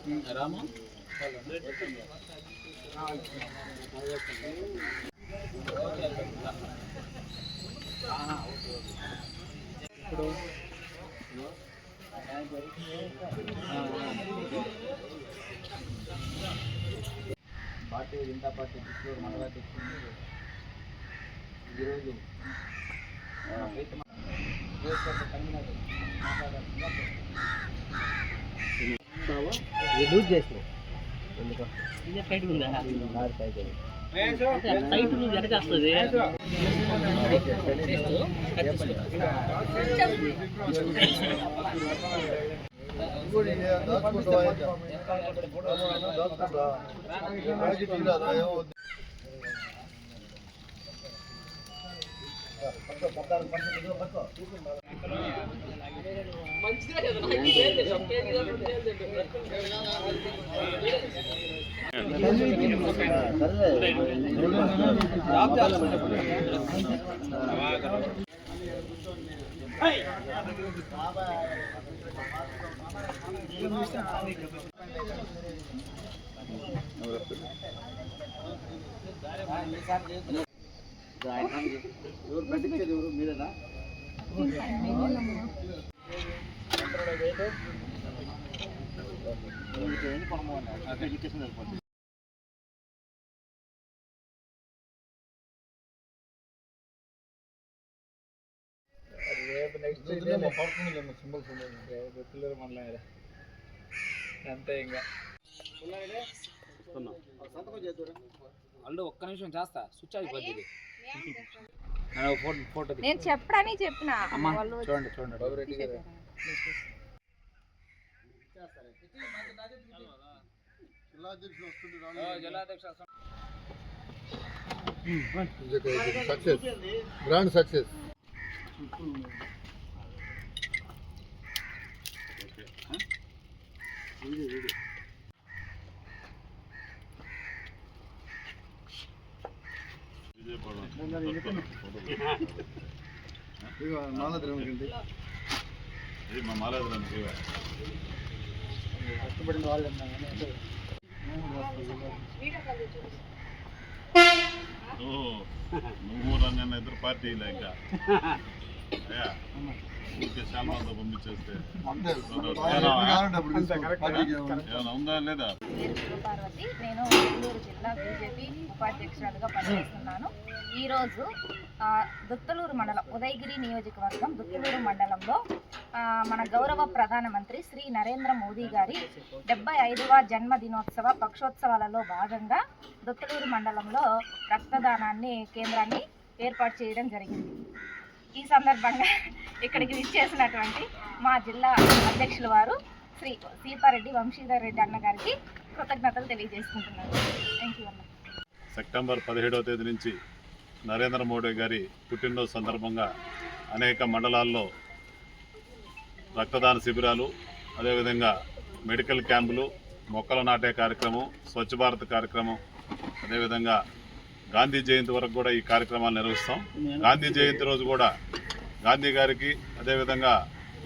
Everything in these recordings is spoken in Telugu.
రాము భారతీయ జనతా పార్టీ చిత్తూరు మండల అధ్యక్షుడు ఈరోజు ఆ, రైతు మ- నియోజకవర్గ కన్వీనర్ మాట్లాడాల్సిందిగా లూజ్ చేసినావు టైట్ ఉందా? నాది పైకి. టైట్ నువ్వు వెనక వస్తుంది. ఎవరు ప్రతికేది ఎవరు మీరేనా సరిపోతుంది రేపు నెక్స్ట్ అంతే ఇంకా అల్లు ఒక్క నిమిషం చేస్తా స్విచ్ అయిపోద్ది నేను చెప్పడని చెప్పిన చూడండి. చూడండి బాబు రెడ్డి గారు సక్సెస్ గ్రాండ్ సక్సెస్ కష్టపడిన వాళ్ళు నువ్వు నన్ను ఇద్దరు పార్టీలు ఇంకా. ఊరికే శామాలతో పంపించేస్తే. ఏమైనా ఉందా లేదా? పేరు శివపార్వతి నేను నెల్లూరు జిల్లా బీజేపీ ఉపాధ్యక్షురాలుగా పనిచేస్తున్నాను. ఈరోజు దుత్తలూరు మండలం ఉదయగిరి నియోజకవర్గం దుత్తలూరు మండలంలో మన గౌరవ ప్రధానమంత్రి శ్రీ నరేంద్ర మోదీ గారి డెబ్బై ఐదవ జన్మదినోత్సవ పక్షోత్సవాలలో భాగంగా దుత్తలూరు మండలంలో రక్తదానాన్ని కేంద్రాన్ని ఏర్పాటు చేయడం జరిగింది. ఈ సందర్భంగా ఇక్కడికి విచ్చేసినటువంటి మా జిల్లా అధ్యక్షుల వారు శ్రీ సీతారెడ్డి వంశీధర్ రెడ్డి అన్న గారికి కృతజ్ఞతలు తెలియజేసుకుంటున్నాను. థ్యాంక్ యూ అన్న. సెప్టెంబర్ పదిహేడవ తేదీ నుంచి నరేంద్ర మోడీ గారి పుట్టినరోజు సందర్భంగా అనేక మండలాల్లో రక్తదాన శిబిరాలు అదేవిధంగా మెడికల్ క్యాంపులు మొక్కలు నాటే కార్యక్రమం స్వచ్ఛ భారత్ కార్యక్రమం అదేవిధంగా గాంధీ జయంతి వరకు కూడా ఈ కార్యక్రమాలు నిర్వహిస్తాం. గాంధీ జయంతి రోజు కూడా గాంధీ గారికి అదేవిధంగా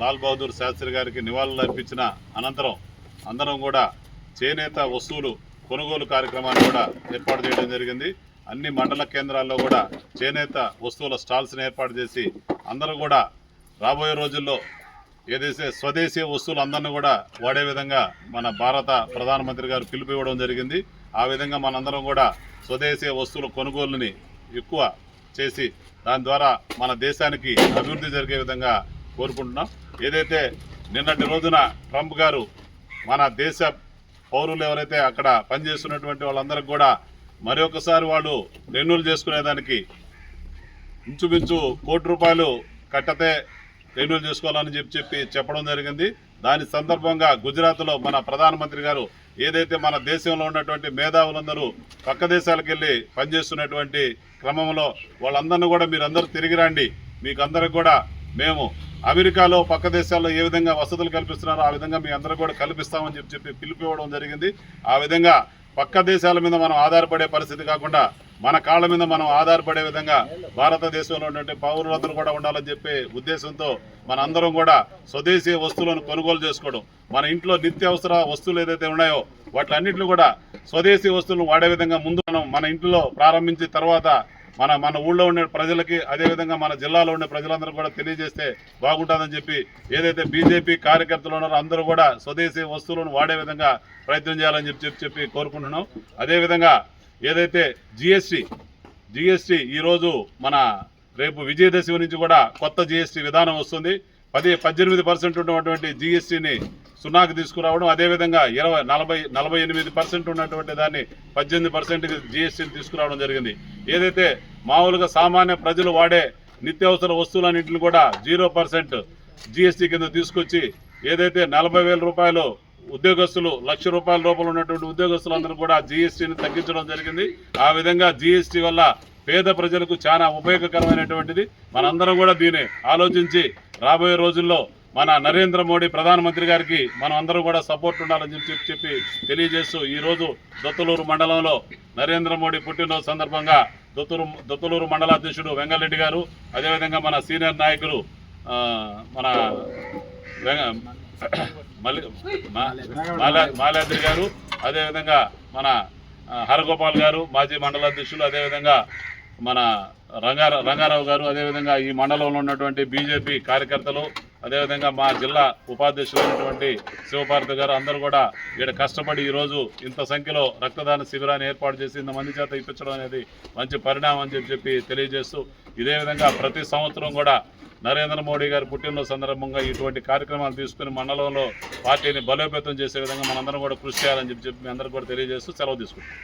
లాల్ బహదూర్ శాస్త్రి గారికి నివాళులు అర్పించిన అనంతరం అందరం కూడా చేనేత వస్తువులు కొనుగోలు కార్యక్రమాన్ని కూడా ఏర్పాటు చేయడం జరిగింది. అన్ని మండల కేంద్రాల్లో కూడా చేనేత వస్తువుల స్టాల్స్ని ఏర్పాటు చేసి అందరూ కూడా రాబోయే రోజుల్లో ఏదైతే స్వదేశీ వస్తువులు అందరినీ కూడా వాడే విధంగా మన భారత ప్రధానమంత్రి గారు పిలుపు ఇవ్వడం జరిగింది. ఆ విధంగా మనందరం కూడా స్వదేశీ వస్తువుల కొనుగోలుని ఎక్కువ చేసి దాని ద్వారా మన దేశానికి అభివృద్ధి జరిగే విధంగా కోరుకుంటున్నాం. ఏదైతే నిన్నటి రోజున ట్రంప్ గారు మన దేశ పౌరులు ఎవరైతే అక్కడ పనిచేస్తున్నటువంటి వాళ్ళందరికీ కూడా మరొకసారి వాళ్ళు రెన్యూల్ చేసుకునేదానికి ఇంచుమించు కోటి రూపాయలు కట్టతే రెన్యూల్ చేసుకోవాలని చెప్పి చెప్పి చెప్పడం జరిగింది. దాని సందర్భంగా గుజరాత్లో మన ప్రధానమంత్రి గారు ఏదైతే మన దేశంలో ఉన్నటువంటి మేధావులందరూ పక్క దేశాలకు వెళ్ళి పనిచేస్తున్నటువంటి క్రమంలో వాళ్ళందరినీ కూడా మీరందరూ తిరిగి రండి. మీకు అందరికి కూడా మేము అమెరికాలో పక్క దేశాల్లో ఏ విధంగా వసతులు కల్పిస్తున్నారో ఆ విధంగా మీ అందరూ కూడా కల్పిస్తామని చెప్పి చెప్పి పిలిపివ్వడం జరిగింది. ఆ విధంగా పక్క దేశాల మీద మనం ఆధారపడే పరిస్థితి కాకుండా మన కాళ్ళ మీద మనం ఆధారపడే విధంగా భారతదేశంలో ఉన్నటువంటి పౌరులందరూ కూడా ఉండాలని చెప్పే ఉద్దేశంతో మన అందరం కూడా స్వదేశీ వస్తువులను కొనుగోలు చేసుకోవడం మన ఇంట్లో నిత్యావసర వస్తువులు ఏదైతే ఉన్నాయో వాటిలన్నింటినీ కూడా స్వదేశీ వస్తువులను వాడే విధంగా ముందు మనం మన ఇంట్లో ప్రారంభించిన తర్వాత మన మన ఊళ్ళో ఉండే ప్రజలకి అదేవిధంగా మన జిల్లాలో ఉండే ప్రజలందరూ కూడా తెలియజేస్తే బాగుంటుందని చెప్పి ఏదైతే బీజేపీ కార్యకర్తలు ఉన్నారో అందరూ కూడా స్వదేశీ వస్తువులను వాడే విధంగా ప్రయత్నం చేయాలని చెప్పి చెప్పి చెప్పి కోరుకుంటున్నాం. అదేవిధంగా ఏదైతే జిఎస్టీ జిఎస్టీ ఈరోజు మన రేపు విజయదశమి నుంచి కూడా కొత్త జిఎస్టీ విధానం వస్తుంది. పది పద్దెనిమిది పర్సెంట్ ఉన్నటువంటి జిఎస్టీని సున్నాకు తీసుకురావడం అదేవిధంగా ఇరవై నలభై నలభై ఎనిమిది పర్సెంట్ ఉన్నటువంటి దాన్ని పద్దెనిమిది పర్సెంట్కి జిఎస్టీని తీసుకురావడం జరిగింది. ఏదైతే మామూలుగా సామాన్య ప్రజలు వాడే నిత్యావసర వస్తువులన్నింటిని కూడా జీరో పర్సెంట్ జిఎస్టీ కింద తీసుకొచ్చి ఏదైతే నలభై వేల రూపాయలు ఉద్యోగస్తులు లక్ష రూపాయల రూపాయలు ఉన్నటువంటి ఉద్యోగస్తులందరూ కూడా జీఎస్టీని తగ్గించడం జరిగింది. ఆ విధంగా జీఎస్టీ వల్ల పేద ప్రజలకు చాలా ఉపయోగకరమైనటువంటిది. మనందరం కూడా దీన్ని ఆలోచించి రాబోయే రోజుల్లో మన నరేంద్ర మోడీ ప్రధానమంత్రి గారికి మనం అందరం కూడా సపోర్ట్ ఉండాలని చెప్పి చెప్పి తెలియజేస్తూ ఈరోజు దొత్తలూరు మండలంలో నరేంద్ర మోడీ పుట్టినరోజు సందర్భంగా దొత్తూరు దొత్తలూరు మండలాధ్యక్షుడు వెంగళరెడ్డి గారు అదేవిధంగా మన సీనియర్ నాయకులు మన మాలాద్రి గారు అదేవిధంగా మన హరగోపాల్ గారు మాజీ మండల అధ్యక్షులు అదేవిధంగా మన రంగారావు రంగారావు గారు అదేవిధంగా ఈ మండలంలో ఉన్నటువంటి బీజేపీ కార్యకర్తలు అదేవిధంగా మా జిల్లా ఉపాధ్యక్షులైనటువంటి శివపార్వతి గారు అందరూ కూడా ఇక్కడ కష్టపడి ఈరోజు ఇంత సంఖ్యలో రక్తదాన శిబిరాన్ని ఏర్పాటు చేసి ఇంతమంది చేత ఇప్పించడం అనేది మంచి పరిణామం అని చెప్పి చెప్పి తెలియజేస్తూ ఇదే విధంగా ప్రతి సంవత్సరం కూడా నరేంద్ర మోడీ గారి పుట్టినరోజు సందర్భంగా ఇటువంటి కార్యక్రమాలు తీసుకుని మండలంలో పార్టీని బలోపేతం చేసే విధంగా మనందరం కూడా కృషి చేయాలని చెప్పి చెప్పి మీ అందరికీ కూడా తెలియజేస్తూ సెలవు తీసుకుంటాం